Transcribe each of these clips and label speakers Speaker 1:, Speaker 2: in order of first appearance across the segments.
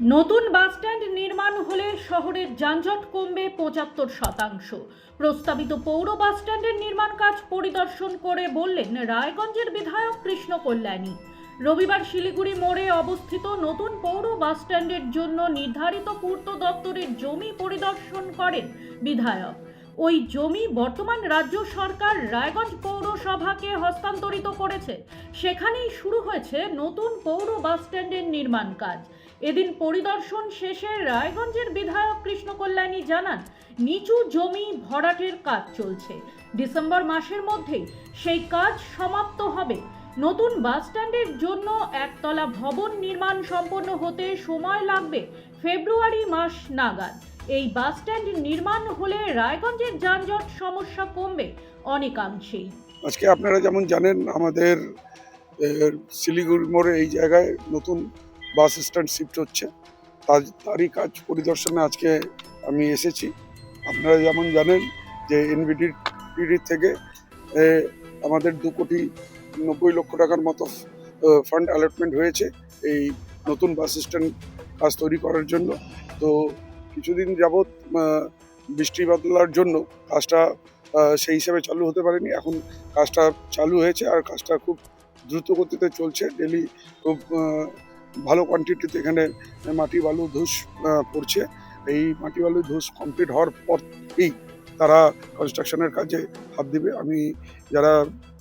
Speaker 1: নতুন বাসস্ট্যান্ড নির্মাণ হলে শহরের যানজট কমবে পঁচাত্তর শতাংশ। প্রস্তাবিত পৌর বাসস্ট্যান্ডের নির্মাণ কাজ পরিদর্শন করে বললেন রায়গঞ্জের বিধায়ক কৃষ্ণ কল্যাণী। রবিবার শিলিগুড়ি মোড়ে অবস্থিত নতুন পৌর বাসস্ট্যান্ডের জন্য নির্ধারিত পূর্ত দপ্তরের জমি পরিদর্শন করেন বিধায়ক। ওই জমি বর্তমান রাজ্য সরকার রায়গঞ্জ পৌরসভাকে হস্তান্তরিত করেছে। সেখানেই শুরু হয়েছে নতুন পৌর বাসস্ট্যান্ডের নির্মাণ কাজ। এদিন পরিদর্শন শেষে রায়গঞ্জের বিধায়ক কৃষ্ণ কল্যাণী জানান, নিচু জমি ভরাটের কাজ চলছে। ডিসেম্বর মাসের মধ্যেই সেই কাজ সমাপ্ত হবে। নতুন বাসস্ট্যান্ডের জন্য একতলা ভবন নির্মাণ সম্পন্ন হতে সময় লাগবে ফেব্রুয়ারি মাস নাগাদ। এই বাসস্ট্যান্ড নির্মাণ হলে রায়গঞ্জের যানজট সমস্যা কমবে অনেকাংশেই।
Speaker 2: আজকে আপনারা যেমন জানেন, আমাদের শিলিগুড়ি মোড়ে এই জায়গায় নতুন বাস স্ট্যান্ড শিফট হচ্ছে। তার, তারই কাজ পরিদর্শনে আজকে আমি এসেছি। আপনারা যেমন জানেন যে এনবিডি থেকে আমাদের দু কোটি নব্বই লক্ষ টাকার মতো ফান্ড অ্যালটমেন্ট হয়েছে এই নতুন বাস স্ট্যান্ড কাজ তৈরি করার জন্য। তো কিছুদিন যাবৎ বৃষ্টি বাদলার জন্য কাজটা সেই হিসাবে চালু হতে পারেনি। এখন কাজটা চালু হয়েছে আর কাজটা খুব দ্রুত গতিতে চলছে। ডেলি খুব ভালো কোয়ান্টিটিতে এখানে মাটি বালু ধূস পড়ছে। এই মাটি বালু ধূস কমপ্লিট হওয়ার পরই তারা কনস্ট্রাকশনের কাজে হাত দিবে। আমি যারা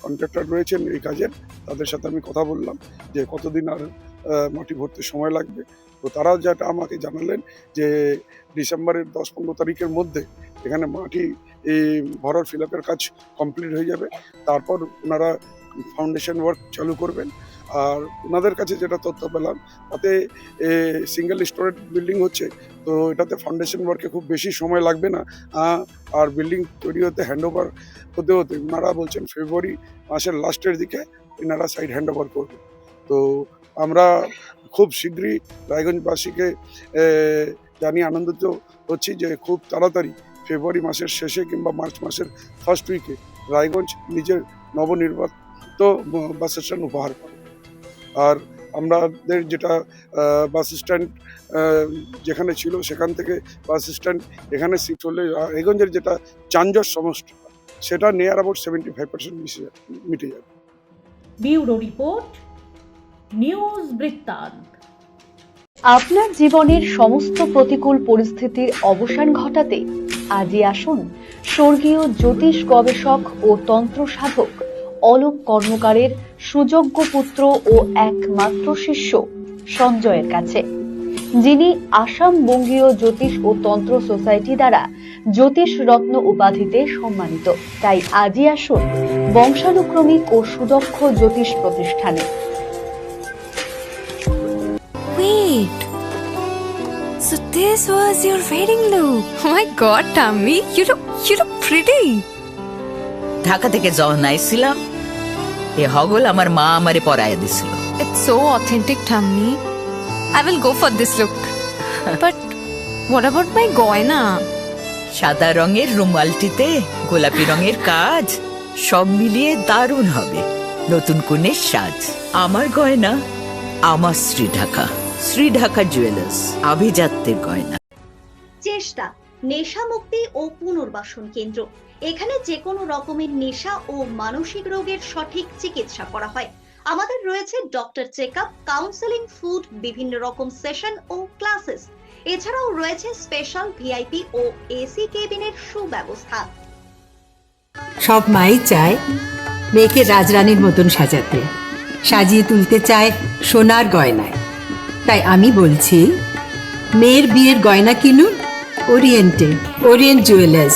Speaker 2: কন্ট্রাক্টর রয়েছেন এই কাজের, তাদের সাথে আমি কথা বললাম যে কতদিন আর মাটি ভরতে সময় লাগবে। তো তারা যেটা আমাকে জানালেন যে ডিসেম্বরের দশ পনেরো তারিখের মধ্যে এখানে মাটি এই ভরার ফিল কাজ কমপ্লিট হয়ে যাবে। তারপর ওনারা ফাউন্ডেশন ওয়ার্ক চালু করবেন। আর ওনাদের কাছে যেটা তথ্য পেলাম, তাতে সিঙ্গেল স্টোরেজ বিল্ডিং হচ্ছে, তো এটাতে ফাউন্ডেশন ওয়ার্কে খুব বেশি সময় লাগবে না। আর বিল্ডিং তৈরি হতে হ্যান্ড ওভার হতে হতে, ওনারা বলছেন ফেব্রুয়ারি মাসের লাস্টের দিকে এনারা সাইড হ্যান্ড ওভার করবে। তো আমরা খুব শীঘ্রই রায়গঞ্জবাসীকে জানিয়ে আনন্দিত হচ্ছি যে খুব তাড়াতাড়ি ফেব্রুয়ারি মাসের শেষে কিংবা মার্চ মাসের ফার্স্ট উইকে রায়গঞ্জ নিজের নবনির্বাচিত বাস স্ট্যান্ড উপহার পাবে। আর আমাদের যেটা বাস স্ট্যান্ড যেখানে ছিল সেখান থেকে বাস স্ট্যান্ড এখানে শিফট হলে রায়গঞ্জের যেটা যানজট সমস্যা সেটা নেয়ার অ্যাবাউট সেভেন্টি ফাইভ পার্সেন্ট মিশে মিটে যাবে।
Speaker 1: ব্যুরো রিপোর্ট নিউজ বৃত্তান্ত।
Speaker 3: আপনার জীবনের সমস্ত প্রতিকূল পরিস্থিতির অবসান ঘটাতে আজই আসুন স্বর্গীয় জ্যোতিষ গবেষক ও তন্ত্র সাধক অলোক কর্মকারের সুযোগ্য পুত্র ও একমাত্র শিষ্য সঞ্জয়ের কাছে যিনি আসাম বঙ্গীয় জ্যোতিষ ও তন্ত্র সোসাইটি দ্বারা জ্যোতিষ রত্ন উপাধিতে সম্মানিত তাই আজই আসুন বংশানুক্রমিক ও সুদক্ষ জ্যোতিষ প্রতিষ্ঠানে
Speaker 4: Wait. So this was your wedding look. Oh my god, Tammy, you look you look pretty.
Speaker 5: Dhaka থেকে যখন আইছিলাম এ হগল আমার মা আমারে পরাইয়া দিছিল
Speaker 4: It's so authentic, Tammy. I will go for this look. but what about my goina?
Speaker 5: সাদা রঙের রুমালটিতে গোলাপি রঙের কাজ সব মিলিয়ে দারুণ হবে নতুন কনের সাজ আমার গয়না আমার শ্রী ঢাকা শ্রী ঢাকা জুয়েলার্স আভিজাত্যের গয়না
Speaker 6: চেষ্টা নেশা মুক্তি ও পুনর্বাসন কেন্দ্র এখানে যে কোনো রকমের নেশা ও মানসিক রোগের সঠিক চিকিৎসা করা হয়। আমাদের রয়েছে doctor check up counselling, food, বিভিন্ন রকম সেশন ও ক্লাসেস। এছাড়াও রয়েছে স্পেশাল ভিআইপি ও এসি কেবিনের সুব্যবস্থা।
Speaker 7: সব মাই চায় মেয়েকে রাজরানীর মতন সাজাতে। সাজিয়ে তুলতে চায় সোনার গয়নায়। তাই আমি বলছি, মেয়ের বিয়ের গয়না কিনুন, ওরিয়েন্টে, ওরিয়েন্ট জুয়েলার্স।